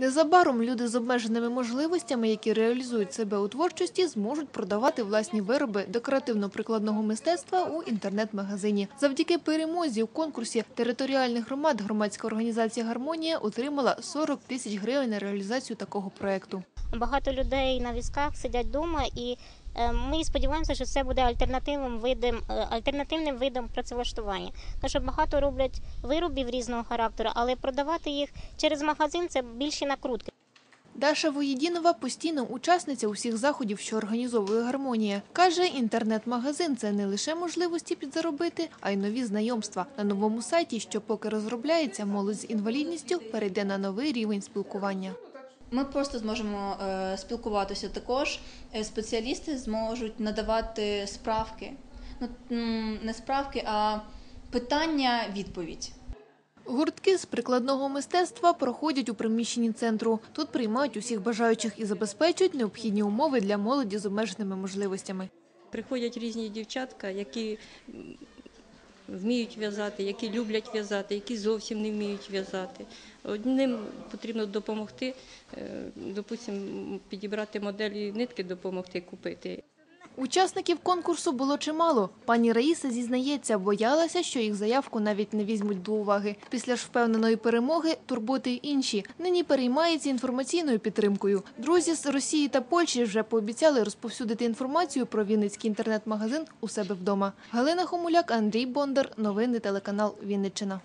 Незабаром люди з обмеженими можливостями, які реалізують себе у творчості, зможуть продавати власні вироби декоративно-прикладного мистецтва у інтернет-магазині. Завдяки перемозі у конкурсі територіальних громад громадська організація Гармонія отримала 40 тисяч гривень на реалізацію такого проекту. Багато людей на візках сидять вдома, і ми сподіваємося, що це буде альтернативним видом, е, альтернативним видом працевлаштування. Тому що багато роблять виробів різного характеру, але продавати їх через магазин це більші накрутки. Даша Воєдінова постійно учасниця усіх заходів, що організовує гармонія. Каже, інтернет-магазин це не лише можливості підзаробити, а й нові знайомства. На новому сайті, що поки розробляється, молодь з інвалідністю перейде на новий рівень спілкування. Ми просто зможемо е, спілкуватися також. Е, Спеціалісти зможуть надавати справки. Ну не справки, а питання-відповідь. Гуртки з прикладного мистецтва проходять у приміщенні центру. Тут приймають усіх бажаючих і забезпечують необхідні умови для молоді з обмеженими можливостями. Приходять різні дівчатка, які вміють в'язати, які люблять в'язати, які зовсім не вміють в'язати. Одним потрібно допомогти, е, допустимо, підібрати моделі нитки, допомогти купити. Учасників конкурсу було чимало. Пані Раїса зізнається, боялася, що їх заявку навіть не візьмуть до уваги. Після ж впевненої перемоги турботи й інші. Нині переймається інформаційною підтримкою. Друзі з Росії та Польщі вже пообіцяли розповсюдити інформацію про Вінницький інтернет-магазин у себе вдома. Галина Хомуляк, Андрій Бондар. Новини телеканал Вінниччина.